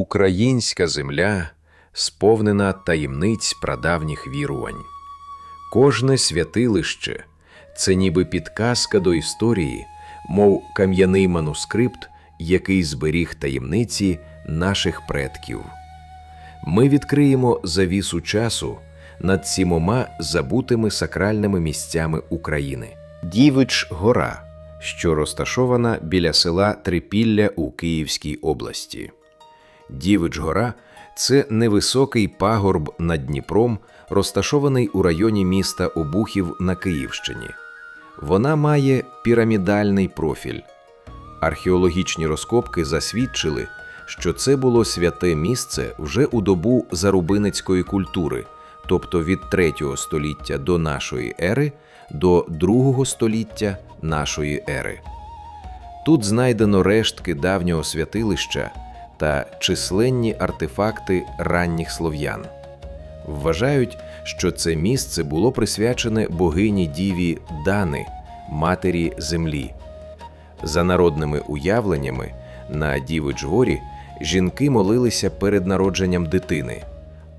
Українська земля сповнена таємниць прадавніх вірувань. Кожне святилище це ніби підказка до історії, мов кам'яний манускрипт, який зберіг таємниці наших предків. Ми відкриємо завісу часу над сімома забутими сакральними місцями України. Дівич Гора, що розташована біля села Трипілля у Київській області. Дівич Гора це невисокий пагорб над Дніпром, розташований у районі міста Обухів на Київщині. Вона має пірамідальний профіль. Археологічні розкопки засвідчили, що це було святе місце вже у добу зарубинецької культури, тобто від 3 століття до нашої ери до 2 століття нашої ери. Тут знайдено рештки давнього святилища та численні артефакти ранніх слов'ян. Вважають, що це місце було присвячене богині Діві Дани, матері землі. За народними уявленнями, на Дівич-горі жінки молилися перед народженням дитини,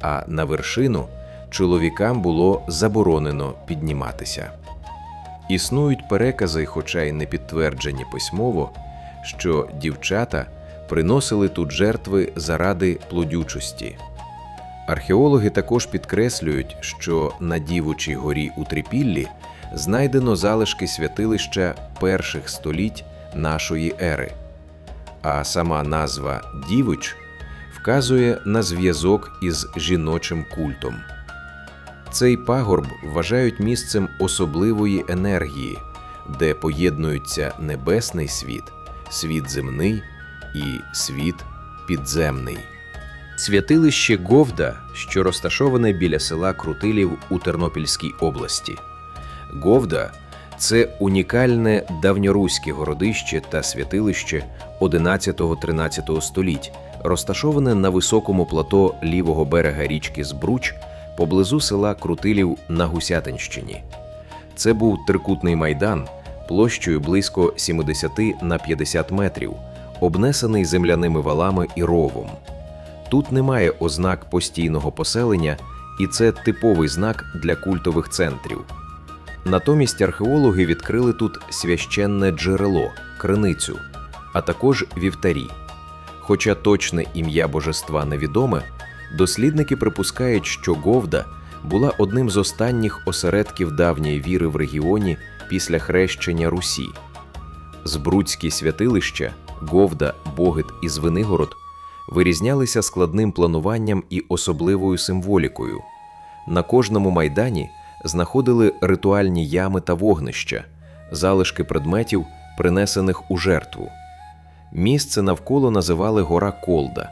а на вершину чоловікам було заборонено підніматися. Існують перекази, хоча й не підтверджені письмово, що дівчата приносили тут жертви заради плодючості. Археологи також підкреслюють, що на Дівучій горі у Трипіллі знайдено залишки святилища перших століть нашої ери, а сама назва Дівич вказує на зв'язок із жіночим культом. Цей пагорб вважають місцем особливої енергії, де поєднуються небесний світ, світ земний і світ підземний. Святилище Говда, що розташоване біля села Крутилів у Тернопільській області. Говда це унікальне давньоруське городище та святилище 11-13 століть, розташоване на високому плато лівого берега річки Збруч поблизу села Крутилів на Гусятинщині. Це був трикутний майдан площею близько 70 на 50 метрів, обнесений земляними валами і ровом. Тут немає ознак постійного поселення, і це типовий знак для культових центрів. Натомість археологи відкрили тут священне джерело, криницю, а також вівтарі. Хоча точне ім'я божества невідоме, дослідники припускають, що Говда була одним з останніх осередків давньої віри в регіоні після хрещення Русі. Збруцькі святилища, Говда, Богит і Звенигород вирізнялися складним плануванням і особливою символікою. На кожному майдані знаходили ритуальні ями та вогнища, залишки предметів, принесених у жертву. Місце навколо називали гора Колда.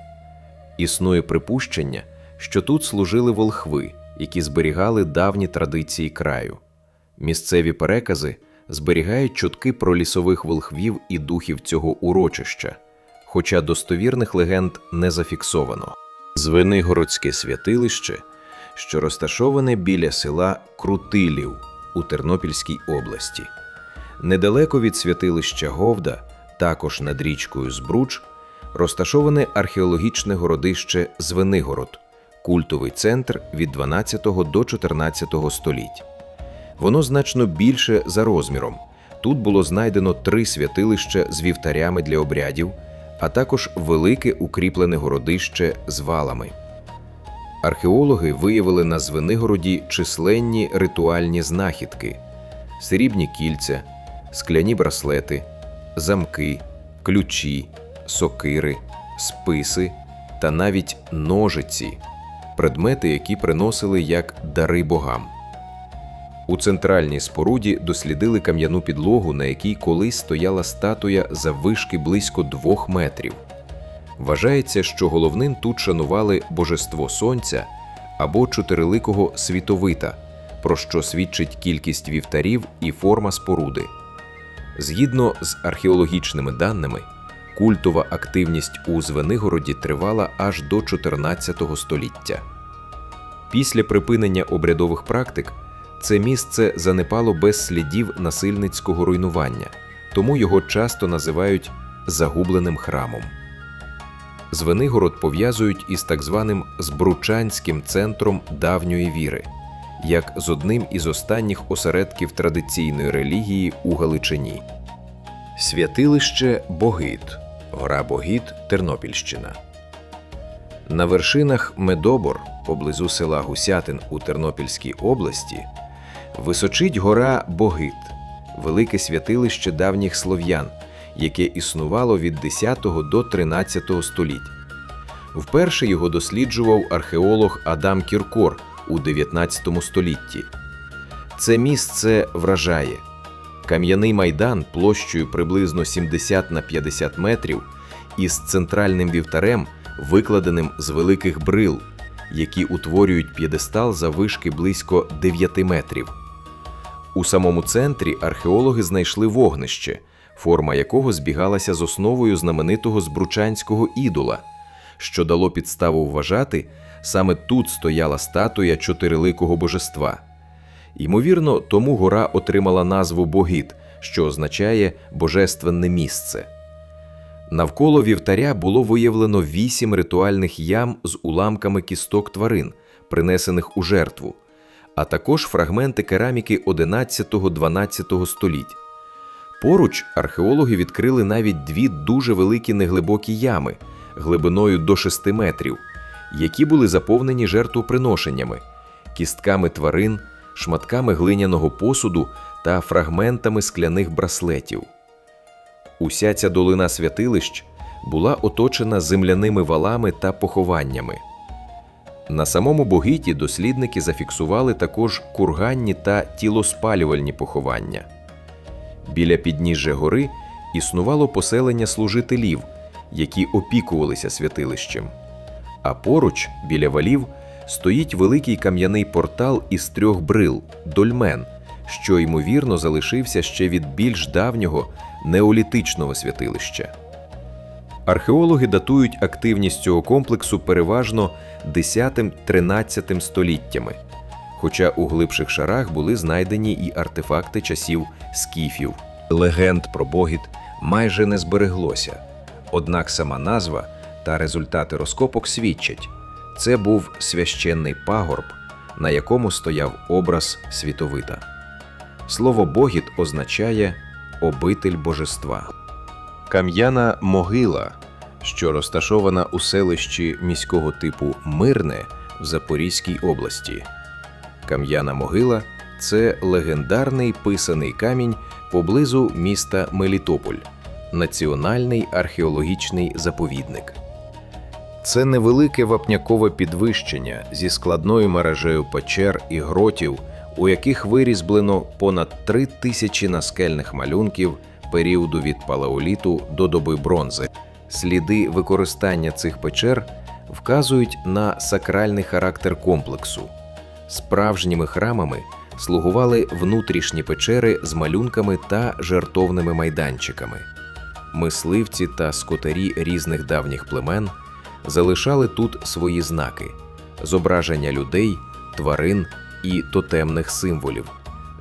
Існує припущення, що тут служили волхви, які зберігали давні традиції краю. Місцеві перекази зберігають чутки про лісових волхвів і духів цього урочища, хоча достовірних легенд не зафіксовано. Звенигородське святилище, що розташоване біля села Крутилів у Тернопільській області. Недалеко від святилища Говда, також над річкою Збруч, розташоване археологічне городище Звенигород, культовий центр від 12 до 14 століть. Воно значно більше за розміром. Тут було знайдено три святилища з вівтарями для обрядів, а також велике укріплене городище з валами. Археологи виявили на Звенигороді численні ритуальні знахідки: срібні кільця, скляні браслети, замки, ключі, сокири, списи та навіть ножиці, предмети, які приносили як дари богам. У центральній споруді дослідили кам'яну підлогу, на якій колись стояла статуя заввишки близько двох метрів. Вважається, що головним тут шанували божество сонця або чотириликого світовита, про що свідчить кількість вівтарів і форма споруди. Згідно з археологічними даними, культова активність у Звенигороді тривала аж до 14 століття. Після припинення обрядових практик це місце занепало без слідів насильницького руйнування, тому його часто називають загубленим храмом. Звенигород пов'язують із так званим Збручанським центром давньої віри, як з одним із останніх осередків традиційної релігії у Галичині. Святилище Богит, гора Богит, Тернопільщина. На вершинах Медобор, поблизу села Гусятин у Тернопільській області, височить гора Богит, велике святилище давніх слов'ян, яке існувало від 10 до 13 століть. Вперше його досліджував археолог Адам Кіркор у 19 столітті. Це місце вражає. Кам'яний майдан площею приблизно 70 на 50 метрів із центральним вівтарем, викладеним з великих брил, які утворюють п'єдестал заввишки близько 9 метрів. У самому центрі археологи знайшли вогнище, форма якого збігалася з основою знаменитого збручанського ідола, що дало підставу вважати, саме тут стояла статуя чотириликого божества. Ймовірно, тому гора отримала назву Богит, що означає божественне місце. Навколо вівтаря було виявлено вісім ритуальних ям з уламками кісток тварин, принесених у жертву, а також фрагменти кераміки 11-12 століть. Поруч археологи відкрили навіть дві дуже великі неглибокі ями глибиною до 6 метрів, які були заповнені жертвоприношеннями, кістками тварин, шматками глиняного посуду та фрагментами скляних браслетів. Уся ця долина святилищ була оточена земляними валами та похованнями. На самому Богиті дослідники зафіксували також курганні та тілоспалювальні поховання. Біля підніжжя гори існувало поселення служителів, які опікувалися святилищем. А поруч, біля валів, стоїть великий кам'яний портал із трьох брил дольмен, що ймовірно залишився ще від більш давнього неолітичного святилища. Археологи датують активність цього комплексу переважно 10-13 століттями, хоча у глибших шарах були знайдені і артефакти часів скіфів. Легенд про Богіт майже не збереглося, однак сама назва та результати розкопок свідчать, це був священний пагорб, на якому стояв образ світовита. Слово Богіт означає обитель божества. Кам'яна могила, що розташована у селищі міського типу Мирне в Запорізькій області. Кам'яна могила це легендарний писаний камінь поблизу міста Мелітополь, національний археологічний заповідник. Це невелике вапнякове підвищення зі складною мережею печер і гротів, у яких вирізблено понад три тисячі наскельних малюнків періоду від палеоліту до доби бронзи. Сліди використання цих печер вказують на сакральний характер комплексу. Справжніми храмами слугували внутрішні печери з малюнками та жертовними майданчиками. Мисливці та скотарі різних давніх племен залишали тут свої знаки, зображення людей, тварин і тотемних символів,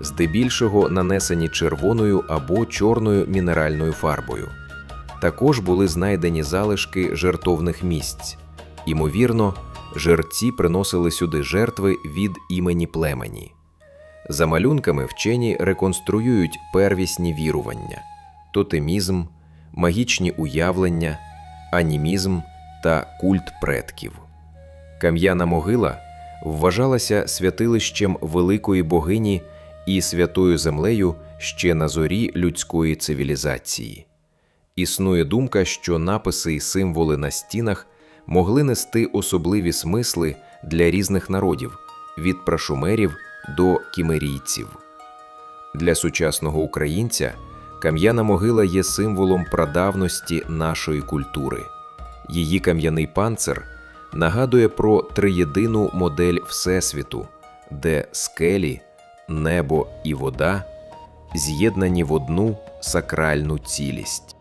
здебільшого нанесені червоною або чорною мінеральною фарбою. Також були знайдені залишки жертовних місць. Імовірно, жерці приносили сюди жертви від імені племені. За малюнками вчені реконструюють первісні вірування, тотемізм, магічні уявлення, анімізм та культ предків. Кам'яна могила вважалася святилищем великої богині і святою землею ще на зорі людської цивілізації. Існує думка, що написи і символи на стінах могли нести особливі смисли для різних народів від прашумерів до кімерійців. Для сучасного українця кам'яна могила є символом прадавності нашої культури. Її кам'яний панцир нагадує про триєдину модель Всесвіту, де скелі, небо і вода з'єднані в одну сакральну цілість.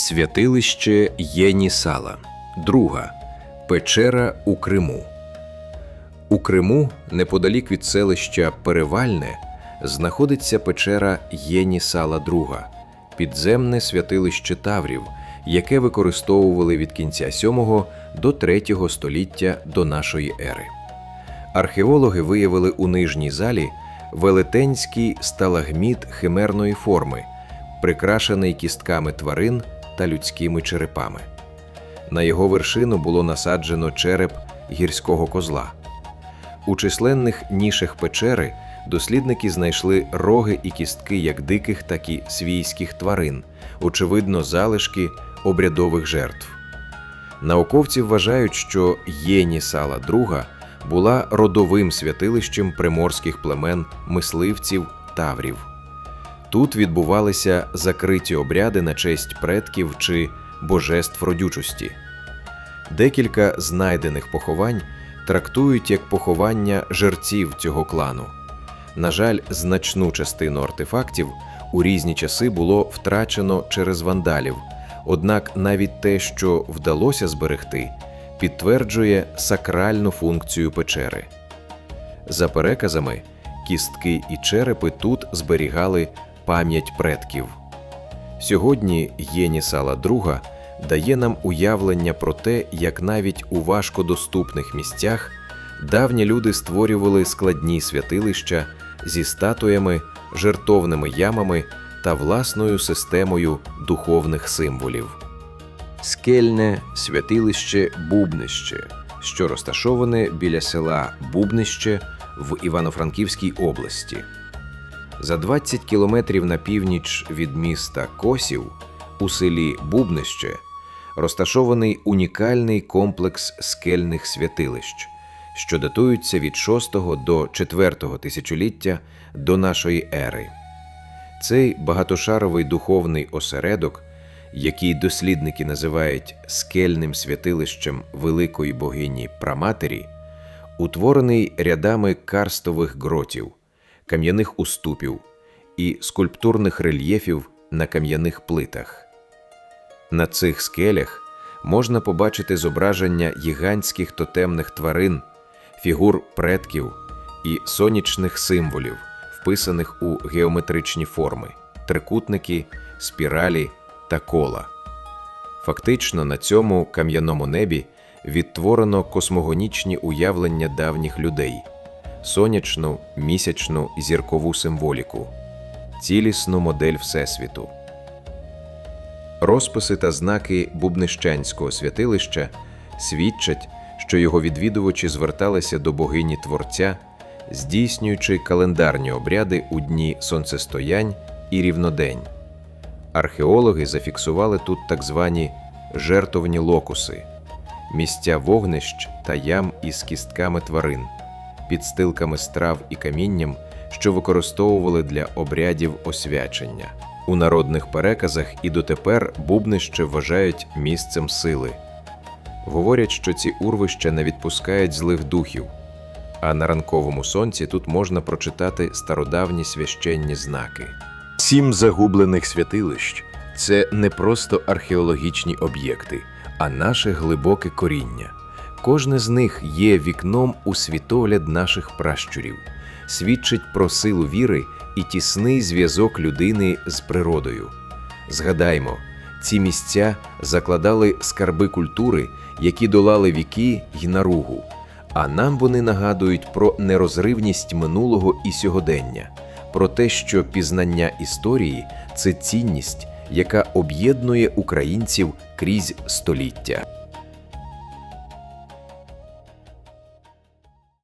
Святилище Єнісала. Друга печера у Криму. У Криму, неподалік від селища Перевальне, знаходиться печера Єнісала II, підземне святилище Таврів, яке використовували від кінця 7 до 3 століття до нашої ери. Археологи виявили у нижній залі велетенський сталагміт химерної форми, прикрашений кістками тварин та людськими черепами. На його вершину було насаджено череп гірського козла. У численних нішах печери дослідники знайшли роги і кістки як диких, так і свійських тварин, очевидно, залишки обрядових жертв. Науковці вважають, що Єні Сала II була родовим святилищем приморських племен мисливців таврів. Тут відбувалися закриті обряди на честь предків чи божеств родючості. Декілька знайдених поховань трактують як поховання жерців цього клану. На жаль, значну частину артефактів у різні часи було втрачено через вандалів, однак навіть те, що вдалося зберегти, підтверджує сакральну функцію печери. За переказами, кістки і черепи тут зберігали пам'ять предків. Сьогодні Єнісала II дає нам уявлення про те, як навіть у важкодоступних місцях давні люди створювали складні святилища зі статуями, жертовними ямами та власною системою духовних символів. Скельне святилище Бубнище, що розташоване біля села Бубнище в Івано-Франківській області. За 20 кілометрів на північ від міста Косів у селі Бубнище розташований унікальний комплекс скельних святилищ, що датуються від 6 до 4 тисячоліття до нашої ери. Цей багатошаровий духовний осередок, який дослідники називають скельним святилищем великої богині Праматері, утворений рядами карстових гротів, кам'яних уступів і скульптурних рельєфів на кам'яних плитах. На цих скелях можна побачити зображення гігантських тотемних тварин, фігур предків і сонячних символів, вписаних у геометричні форми, трикутники, спіралі та кола. Фактично на цьому кам'яному небі відтворено космогонічні уявлення давніх людей, сонячну, місячну зіркову символіку, цілісну модель Всесвіту. Розписи та знаки Бубнищанського святилища свідчать, що його відвідувачі зверталися до богині Творця, здійснюючи календарні обряди у дні сонцестоянь і рівнодень. Археологи зафіксували тут так звані жертовні локуси, місця вогнищ та ям із кістками тварин, підстилками страв і камінням, що використовували для обрядів освячення. У народних переказах і дотепер бубнище вважають місцем сили. Говорять, що ці урвища не відпускають злих духів, а на ранковому сонці тут можна прочитати стародавні священні знаки. Сім загублених святилищ це не просто археологічні об'єкти, а наше глибоке коріння. Кожне з них є вікном у світогляд наших пращурів, свідчить про силу віри і тісний зв'язок людини з природою. Згадаймо, ці місця закладали скарби культури, які долали віки й наругу, а нам вони нагадують про нерозривність минулого і сьогодення, про те, що пізнання історії це цінність, яка об'єднує українців крізь століття.